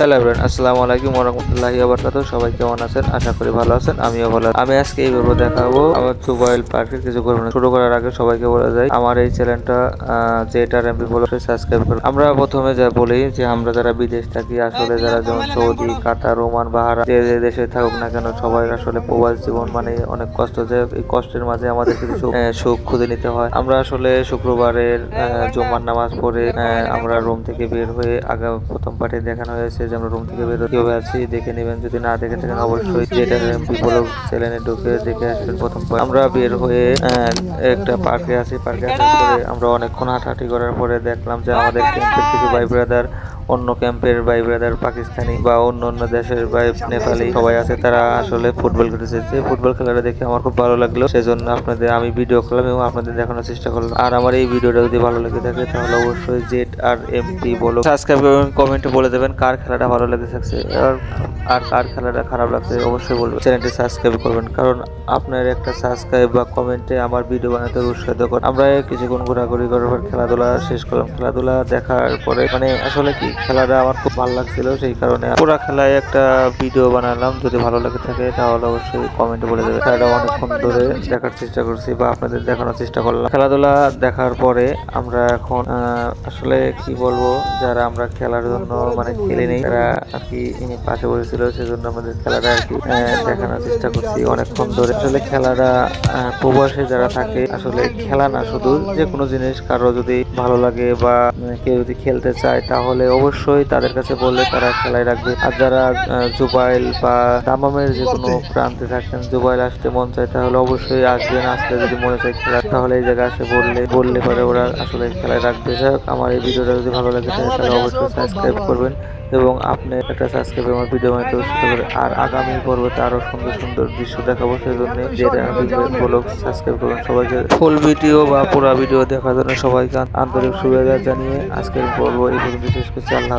Hello everyone আসসালামু আলাইকুম ওরহমতুল্লাহি ওয়াবারাকাতু সবাই কেমন আছেন? আশা করি ভালো আছেন আমিও ভালো আছি। আমি আজকে এই ভিডিও দেখাবো আমার জুবাইল পার্কের কিছু ঘটনা শুরু করার আগে সবাইকে বলে যাই আমার এই চ্যানেলটা জেটার এমপি বলে সাবস্ক্রাইব করুন। আমরা প্রথমে যা বলি যে আমরা যারা বিদেশ থাকি আসলে যারা যেমন সৌদি কাতার ওমান বাহারা যে যে দেশে থাকুক না কেন সবাই আসলে প্রবাস জীবন মানে অনেক কষ্ট যে এই কষ্টের মাঝে আমাদের কিছু সুখ, খুঁজে নিতে হয়। আমরা আসলে শুক্রবারের আহ, জুম্মার নামাজ পড়ে আমরা রুম থেকে বের হয়ে আগে প্রথম পার্টে দেখানো হয়েছে যে আমরা রুম থেকে বের কীভাবে আছি, দেখে নেবেন। যদি না দেখে থাকেন, অবশ্যই যেটা বিপ্লব চ্যানেলে ঢুকে দেখে আসবেন প্রথম। আমরা বের হয়ে একটা পার্কে আছি। পার্কে আসার পরে আমরা অনেকক্ষণ হাঁটাহাঁটি করার পরে দেখলাম যে আমাদের ক্যাম্পের কিছু ভাই ব্রাদার অন্য ক্যাম্পের ভাই ব্রাদার পাকিস্তানি বা অন্য অন্য দেশের ভাই নেপালি সবাই আছে, তারা আসলে ফুটবল খেলেছে যে ফুটবল খেলাটা দেখে আমার খুব ভালো লাগল, সেজন্য আপনাদের, আমি ভিডিও করলাম এবং আপনাদের দেখানোর চেষ্টা করলাম। আর আমার এই ভিডিওটা যদি ভালো লেগে থাকে, তাহলে অবশ্যই জেড আর এমপি বলো। সাবস্ক্রাইব করবেন কমেন্টে বলে দেবেন কার খেলাটা ভালো লেগে থাকছে, আর আর কার খেলাটা খারাপ লাগছে অবশ্যই বলবেন। চ্যানেলটি সাবস্ক্রাইব করবেন, কারণ আপনার একটা সাবস্ক্রাইব বা কমেন্টে আমার ভিডিও বানাতে উৎসাহিত করে। আমরা কিছুক্ষণ ঘোরাঘুরি করার পর খেলাধুলা শেষ করলাম। খেলাধুলা দেখার পরে মানে আসলে কি খেলাটা আমার খুব ভালো লাগছিল, সেই কারণে পুরো খেলায় একটা ভিডিও বানালাম। যদি ভালো লাগে থাকে, তাহলে অবশ্যই কমেন্টে বলে দেবে। খেলাটা অনেকক্ষণ ধরে দেখার চেষ্টা করছি বা আপনাদের দেখানোর চেষ্টা করলাম। খেলাধুলা দেখার পরে আমরা এখন আসলে কি বলব, যারা আমরা খেলার জন্য মানে খেলে নেই, তারা আর কি পাশে বসেছিল, সেজন্য আমাদের খেলাটা আর কি দেখানোর চেষ্টা করছি অনেকক্ষণ ধরে। আসলে খেলাটা প্রবাসে যারা থাকে, আসলে খেলা না শুধু যে কোনো জিনিস, কারও যদি ভালো লাগে বা কেউ যদি খেলতে চায়, তাহলে অবশ্যই তাদের কাছে বললে তারা খেলায় রাখবে। আর যারা জুবাইল বা দামামের যে কোনো প্রান্তে থাকেন জুবাইল আসতে মন চায় তাহলে অবশ্যই আসবেন। আসলে যদি মনে চায় খেলা তাহলে এই জায়গায় আসে বললে বললে পরে ওরা আসলে খেলায় রাখবে। যাই হোক আমার এই ভিডিওটা যদি ভালো লাগে তাহলে অবশ্যই সাবস্ক্রাইব করবেন। এবং আপনি একটা সাবস্ক্রাইব আমার ভিডিও বানাতে করে, আর আগামী পর্বতে আরও সুন্দর সুন্দর দৃশ্য দেখাবো সেই জন্য যেটা ব্লগ সাবস্ক্রাইব করুন সবাইকে ফুল ভিডিও বা পুরা ভিডিও দেখার জন্য সবাইকে আন্তরিক শুভেচ্ছা জানিয়ে আজকের পর্ব এই পর্যন্ত শেষ করছি। আল্লাহ